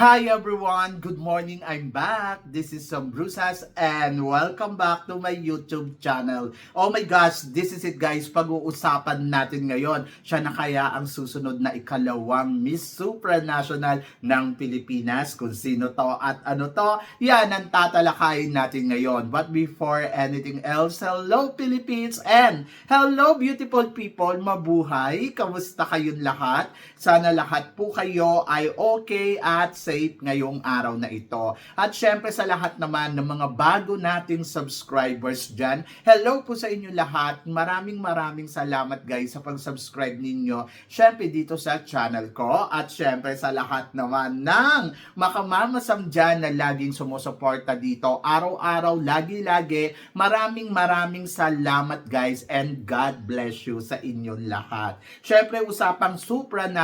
Hi everyone! Good morning! I'm back! This is Sam Brusas and welcome back to my YouTube channel. Oh my gosh! This is it guys! Pag-uusapan natin ngayon, siya na kaya ang susunod na ikalawang Miss Supranational ng Pilipinas. Kung sino to at ano to, yan ang tatalakayin natin ngayon. But before anything else, hello Philippines and hello beautiful people! Mabuhay! Kamusta kayong lahat? Sana lahat po kayo ay okay at safe ngayong araw na ito. At syempre sa lahat naman ng mga bago nating subscribers dyan, hello po sa inyo lahat. Maraming maraming salamat guys sa pag-subscribe ninyo. Syempre dito sa channel ko at syempre sa lahat naman ng makamamasam dyan na laging sumusuporta dito. Araw-araw, lagi-lagi. Maraming maraming salamat guys and God bless you sa inyong lahat. Syempre usapang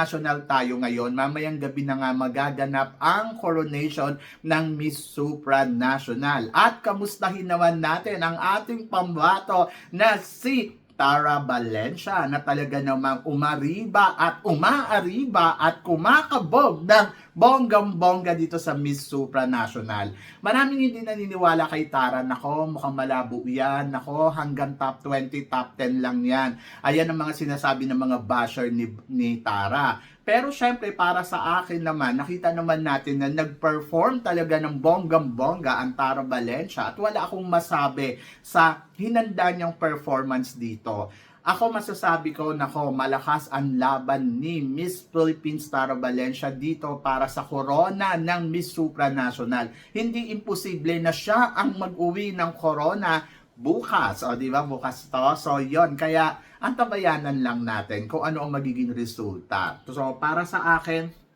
supranational tayo ngayon. Mamayang gabi na nga magaganap ang coronation ng Miss Supranational. At kamustahin naman natin ang ating pambato na si Tara Valencia na talaga namang umariba at umaariba at kumakabog ng bonggang-bongga dito sa Miss Supranational. Maraming hindi naniniwala kay Tara. Nako, mukhang malabo yan. Nako, hanggang top 20, top 10 lang yan. Ayan ang mga sinasabi ng mga basher ni, ni Tara. Pero syempre para sa akin naman, nakita naman natin na nag-perform talaga ng bonggang-bongga ang Tara Valencia at wala akong masabi sa hinanda niyang performance dito. Ako masasabi ko, nako, malakas ang laban ni Miss Philippines Tara Valencia dito para sa corona ng Miss Supranational. Hindi imposible na siya ang mag-uwi ng corona bukas. O, di ba? Bukas to. So, yon Kaya, ang tabayanan lang natin kung ano ang magiging resulta. So, para sa akin,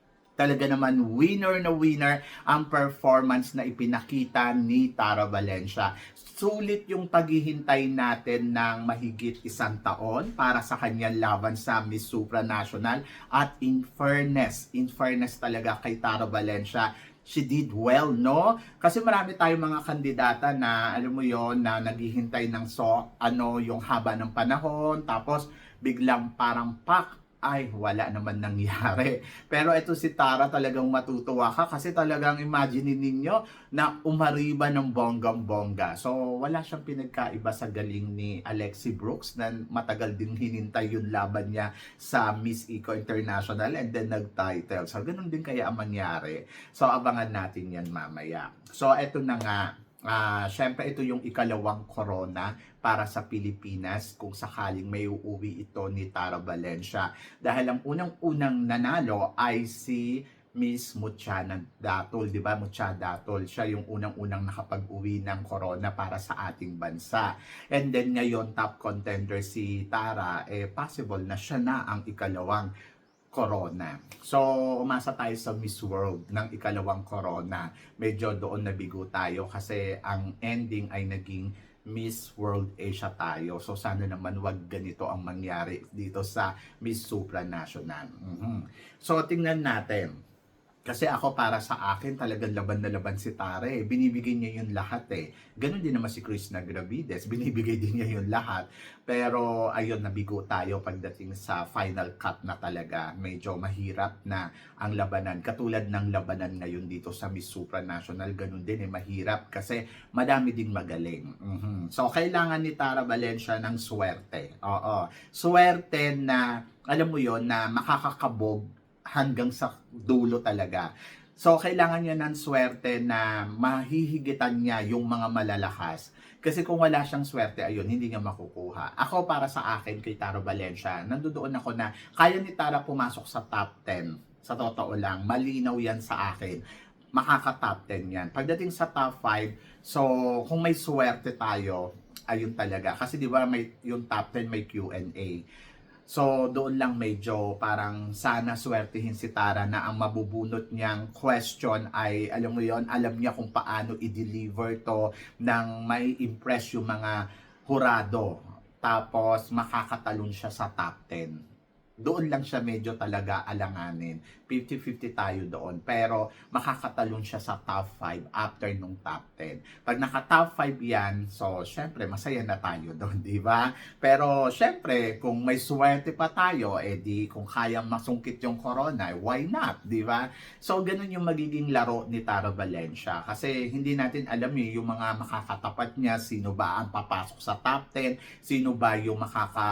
talaga naman winner na winner ang performance na ipinakita ni Tara Valencia. Sulit yung paghihintay natin ng mahigit isang taon para sa kanyang laban sa Miss Supranational at in fairness, in fairness talaga kay Tara Valencia, she did well, no? Kasi marami tayong mga kandidata na, alam mo yon na naghihintay ng so, ano, yung haba ng panahon, tapos biglang parang pak, ay wala naman nangyari. Pero ito si Tara talagang matutuwa ka kasi talagang imagine ninyo na umariba ng bonggang-bongga. So wala siyang pinagkaiba sa galing ni Alexi Brooks na matagal din hinintay yung laban niya sa Miss Eco International and then nag-title. So ganun din kaya ang mangyari. So abangan natin yan mamaya. So eto na nga. Ah, syempre ito yung ikalawang corona para sa Pilipinas kung sakaling may uuwi ito ni Tara Valencia. Dahil ang unang-unang nanalo ay si Miss Muchana Datol, di ba? Mucha Datol, siya yung unang-unang nakapag-uwi ng corona para sa ating bansa. And then ngayon, top contender si Tara, eh possible na siya na ang ikalawang corona. So, umasa tayo sa Miss World ng ikalawang corona. Medyo doon nabigo tayo kasi ang ending ay naging Miss World Asia tayo. So, sana naman wag ganito ang mangyari dito sa Miss Supranational. Mhm. So, tingnan natin. Kasi ako para sa akin talagang laban na laban si Tare. Binibigay niya yun lahat eh. Ganon din naman si Chris Nagravides. Binibigay din niya yun lahat. Pero ayun, nabigo tayo pagdating sa final cut na talaga. Medyo mahirap na ang labanan. Katulad ng labanan ngayon dito sa Miss Supranational, ganun din eh, mahirap kasi madami ding magaling. Mhm. So, kailangan ni Tara Valencia ng swerte. Oo. Swerte na, alam mo yon na makakakabog hanggang sa dulo talaga. So, kailangan niya ng swerte na mahihigitan niya yung mga malalakas. Kasi kung wala siyang swerte, ayun, hindi niya makukuha. Ako, para sa akin, kay Taro Valencia, nandoon ako na kaya ni Tara pumasok sa top 10. Sa totoo lang, malinaw yan sa akin. Makaka-top 10 yan. Pagdating sa top 5, so, kung may swerte tayo, ayun talaga. Kasi di ba may, yung top 10 may Q&A. So, doon lang medyo parang sana swertihin si Tara na ang mabubunot niyang question ay, alam mo yon alam niya kung paano i-deliver to ng may impress yung mga hurado. Tapos, makakatalon siya sa top 10. Doon lang siya medyo talaga alanganin. 50-50 tayo doon. Pero makakatalon siya sa top 5 after nung top 10. Pag naka-top 5 yan, so syempre masaya na tayo doon, di ba? Pero syempre, kung may swerte pa tayo, eh kung kayang masungkit yung corona, eh, why not, di ba? So ganun yung magiging laro ni Tara Valencia. Kasi hindi natin alam eh, yung mga makakatapat niya, sino ba ang papasok sa top 10, sino ba yung makaka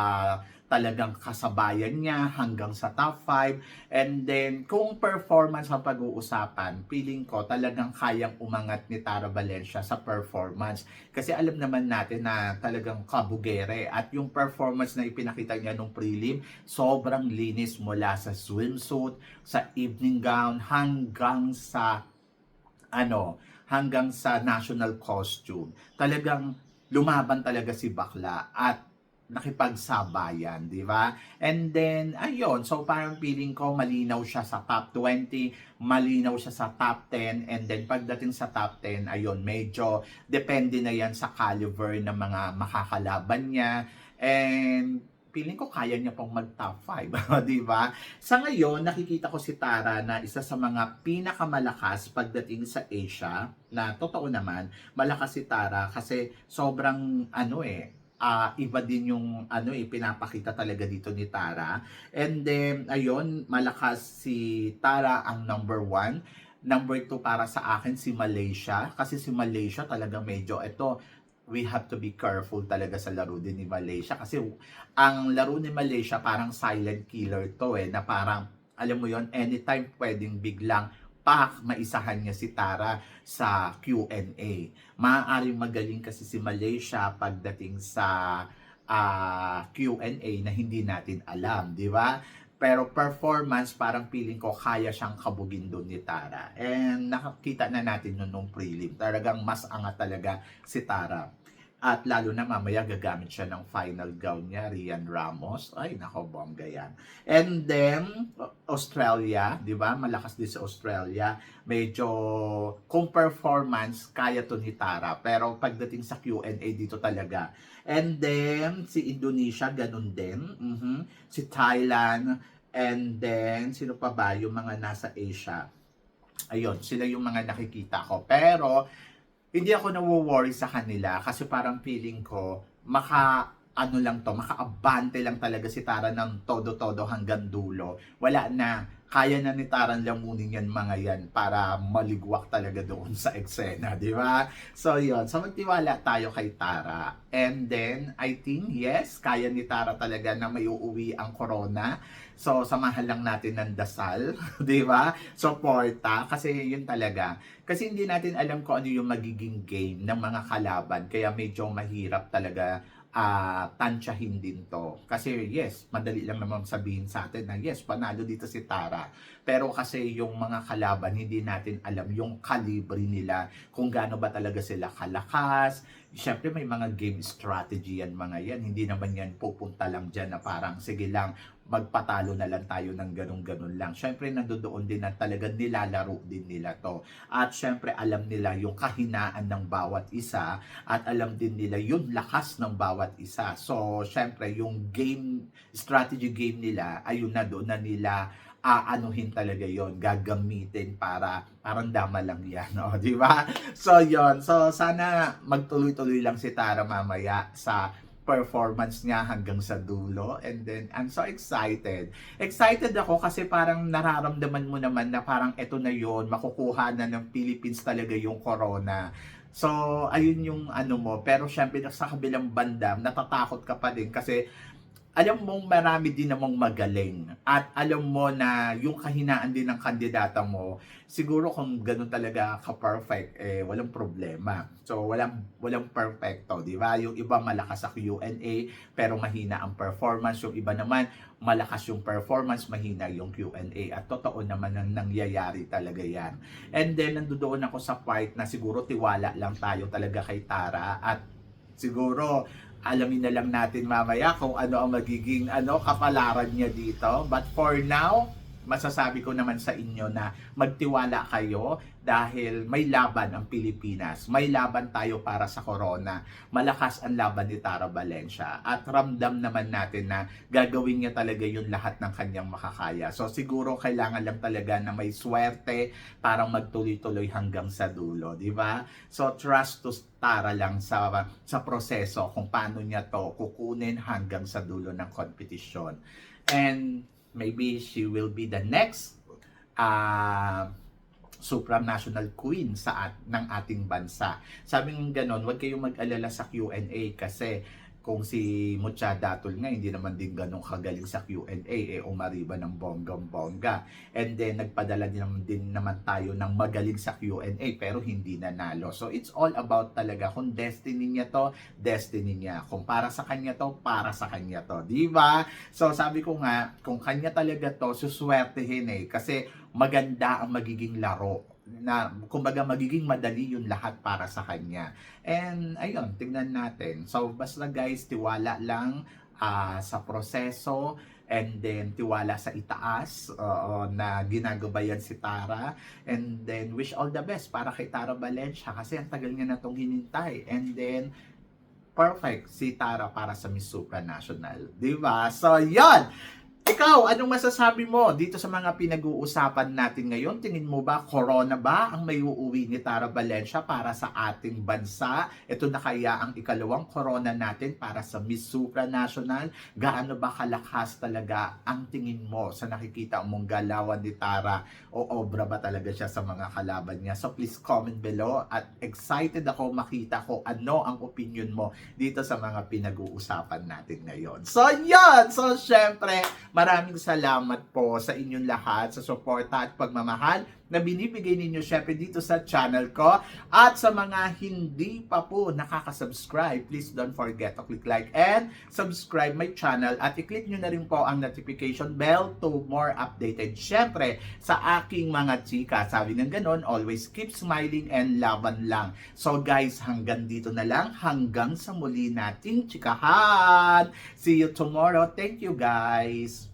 talagang kasabayan niya hanggang sa top 5. And then, kung performance ang pag-uusapan, feeling ko talagang kayang umangat ni Tara Valencia sa performance. Kasi alam naman natin na talagang kabugere at yung performance na ipinakita niya nung prelim, sobrang linis mula sa swimsuit, sa evening gown, hanggang sa ano, hanggang sa national costume. Talagang lumaban talaga si Bakla at nakipagsabayan, di ba? And then, ayun, so parang feeling ko malinaw siya sa top 20, malinaw siya sa top 10, and then pagdating sa top 10, ayun, medyo depende na yan sa caliber ng mga makakalaban niya, and feeling ko kaya niya pong mag top 5, di ba? Sa ngayon, nakikita ko si Tara na isa sa mga pinakamalakas pagdating sa Asia, na totoo naman, malakas si Tara kasi sobrang ano eh, ah iba din yung ano eh, pinapakita talaga dito ni Tara. And then, ayun, malakas si Tara ang number one. Number two para sa akin si Malaysia. Kasi si Malaysia talaga medyo, ito, we have to be careful talaga sa laro din ni Malaysia. Kasi ang laro ni Malaysia parang silent killer to eh, na parang, alam mo yon anytime pwedeng biglang pak, maisahan niya si Tara sa Q&A. Maaaring magaling kasi si Malaysia pagdating sa ah, Q&A na hindi natin alam, di ba? Pero performance, parang feeling ko kaya siyang kabugin doon ni Tara. And nakakita na natin nun nung prelim. Talagang mas angat talaga si Tara. At lalo na mamaya gagamit siya ng final gown niya, Rian Ramos. Ay, nako, bongga yan. And then, Australia, di ba? Malakas din sa Australia. Medyo, kung performance, kaya to ni Tara. Pero pagdating sa Q&A dito talaga. And then, si Indonesia, ganun din. Mhm. Si Thailand. And then, sino pa ba yung mga nasa Asia? Ayun, sila yung mga nakikita ko. Pero, hindi ako nawo-worry sa kanila kasi parang feeling ko maka ano lang to, makaabante lang talaga si Tara ng todo-todo hanggang dulo. Wala na, kaya na ni Taran lamunin yan mga yan para maligwak talaga doon sa eksena, di ba? So yun, so magtiwala tayo kay Tara. And then, I think, yes, kaya ni Tara talaga na may uuwi ang corona. So, samahan lang natin ng dasal, di ba? Suporta, kasi yun talaga. Kasi hindi natin alam kung ano yung magiging game ng mga kalaban. Kaya medyo mahirap talaga ah tansyahin din to. Kasi yes, madali lang naman sabihin sa atin na yes, panalo dito si Tara. Pero kasi yung mga kalaban, hindi natin alam yung kalibre nila, kung gaano ba talaga sila kalakas. Siyempre may mga game strategy yan mga yan. Hindi naman yan pupunta lang dyan na parang sige lang, magpatalo na lang tayo ng ganun-ganun lang. Siyempre nandoon din na talaga nilalaro din nila to. At siyempre alam nila yung kahinaan ng bawat isa at alam din nila yung lakas ng bawat isa. So siyempre yung game, strategy game nila, ayun na doon na nila aanuhin talaga yon gagamitin para parang dama lang yan, no? di ba? So, yon So, sana magtuloy-tuloy lang si Tara mamaya sa performance niya hanggang sa dulo. And then, I'm so excited. Excited ako kasi parang nararamdaman mo naman na parang eto na yon makukuha na ng Philippines talaga yung corona. So, ayun yung ano mo. Pero syempre, sa kabilang banda, natatakot ka pa din kasi alam mong marami din namang magaling at alam mo na yung kahinaan din ng kandidata mo siguro kung ganun talaga ka-perfect eh walang problema. So walang walang perfecto di ba? Yung iba malakas sa Q&A pero mahina ang performance. Yung iba naman malakas yung performance mahina yung Q&A at totoo naman ang nangyayari talaga yan. And then nandoon ako sa part na siguro tiwala lang tayo talaga kay Tara at siguro alamin na lang natin mamaya kung ano ang magiging ano kapalaran niya dito. But for now, masasabi ko naman sa inyo na magtiwala kayo dahil may laban ang Pilipinas. May laban tayo para sa corona. Malakas ang laban ni Tara Valencia. At ramdam naman natin na gagawin niya talaga yung lahat ng kanyang makakaya. So siguro kailangan lang talaga na may swerte para magtuloy-tuloy hanggang sa dulo, di ba? So trust to Tara lang sa sa proseso kung paano niya to kukunin hanggang sa dulo ng competition. And maybe she will be the next uh, supranational queen sa at, ng ating bansa. Sabi ng ganon, huwag kayong mag-alala sa Q&A kasi kung si Mucha Datul nga, hindi naman din ganun kagaling sa Q&A, eh umariba ng bonggang-bongga. And then, nagpadala din naman, din naman tayo ng magaling sa Q&A, pero hindi nanalo. So, it's all about talaga kung destiny niya to, destiny niya. Kung para sa kanya to, para sa kanya to. Di ba? So, sabi ko nga, kung kanya talaga to, suswertehin eh. Kasi maganda ang magiging laro na kumbaga magiging madali yung lahat para sa kanya. And ayun, tingnan natin. So basta guys, tiwala lang ah, sa proseso and then tiwala sa itaas oo, na ginagabayan si Tara and then wish all the best para kay Tara Valencia kasi ang tagal niya na itong hinintay and then perfect si Tara para sa Miss Supranational. Di ba? So, yon ikaw, anong masasabi mo dito sa mga pinag-uusapan natin ngayon? Tingin mo ba, corona ba ang may uuwi ni Tara Valencia para sa ating bansa? Ito na kaya ang ikalawang corona natin para sa Miss Supranational? Gaano ba kalakas talaga ang tingin mo sa nakikita mong galawan ni Tara? O obra ba talaga siya sa mga kalaban niya? So please comment below at excited ako makita ko ano ang opinion mo dito sa mga pinag-uusapan natin ngayon. So yan! So syempre, maraming salamat po sa inyong lahat sa suporta at pagmamahal na binibigay ninyo syempre dito sa channel ko. At sa mga hindi pa po nakaka-subscribe, please don't forget to click like and subscribe my channel at i-click nyo na rin po ang notification bell to more updated. Syempre, sa aking mga chika, sabi ng ganon, always keep smiling and laban lang. So guys, hanggang dito na lang. Hanggang sa muli nating chikahan. See you tomorrow. Thank you guys.